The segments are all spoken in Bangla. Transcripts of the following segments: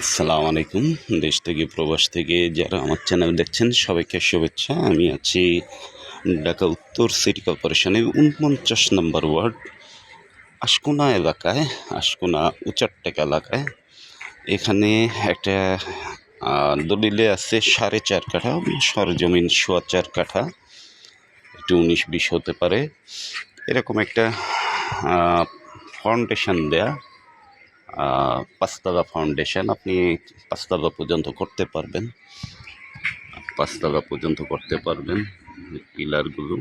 আসসালামু আলাইকুম। দেশ থেকে, প্রবাস থেকে যারা আমার চ্যানেল দেখছেন, সবাইকে শুভেচ্ছা। আমি আছি ঢাকা উত্তর সিটি কর্পোরেশনের উনপঞ্চাশ নম্বর ওয়ার্ড, আশকোনা এলাকায়, আশকোনা উচারটেক এলাকায়। এখানে একটা দলিলে আছে সাড়ে চার কাঠা, সরজমিন সোয়া চার কাঠা। একটু উনিশ বিশ হতে পারে। এরকম একটা ফাউন্ডেশন দেয়া। পাঁচতলা ফাউন্ডেশন আপনি পাঁচতলা পর্যন্ত করতে পারবেন। পাঁচতলা পর্যন্ত করতে পারবেন, পিলারগুলো।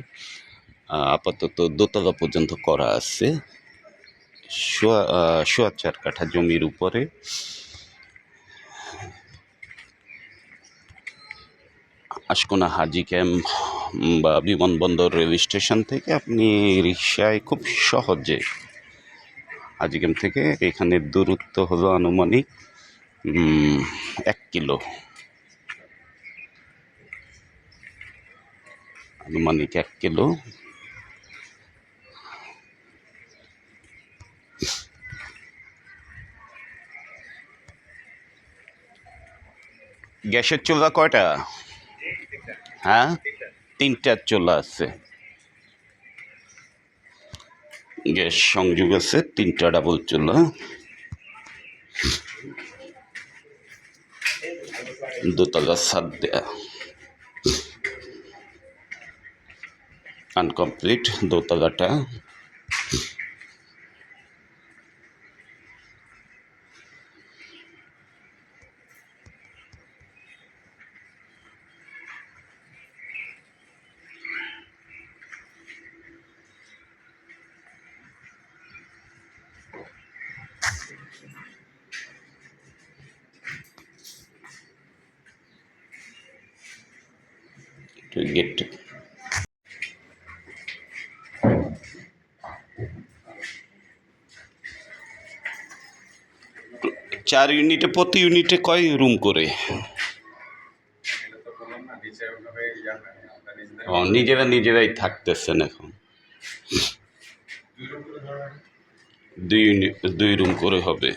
আপাতত দোতলা পর্যন্ত করা আছে। সোয়া চার কাঠা জমির উপরে। আশকোনা হাজি ক্যাম্প বা বিমানবন্দর রেল স্টেশন থেকে আপনি রিক্সায় খুব সহজে হাজিগ্রাম থেকে এখানের দূরত্ব হলো আনুমানিক এক কিলো। আনুমানিক এক কিলো। গ্যাসের চুলা কয়টা? হ্যাঁ? তিনটা চুলা আছে। গ্যাস সংযোগ আছে তিনটা ডাবল চুলা। দোতলা সাত দেয়া। আনকমপ্লিট দোতলাটা। Get চার ইউনিটে প্রতি ইউনিটে কয় রুম করে? নিজেরা নিজেরাই থাকতেছেন এখন। দুই দুই রুম করে হবে।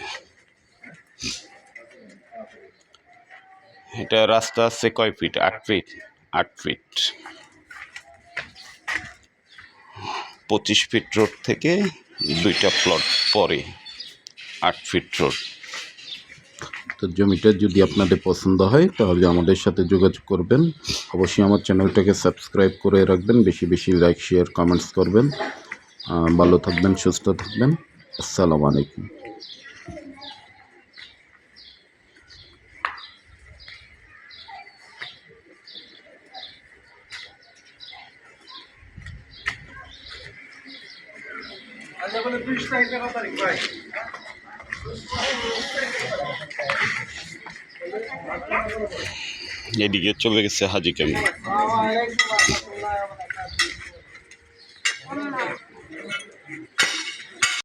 এটা রাস্তা আছে কয় ফিট? আট ফিট আট ফিট। পঁচিশ ফিট রোড থেকে দুইটা প্লট পরে আট ফিট রোড। তো জমিটা যদি আপনাদের পছন্দ হয়, তাহলে আমাদের সাথে যোগাযোগ করবেন। অবশ্যই আমার চ্যানেলটাকে সাবস্ক্রাইব করে রাখবেন, বেশি বেশি লাইক, শেয়ার কমেন্টস করবেন। ভালো থাকবেন, সুস্থ থাকবেন। আসসালামু আলাইকুম। এদিকে চলে গেছে হাজি কেমন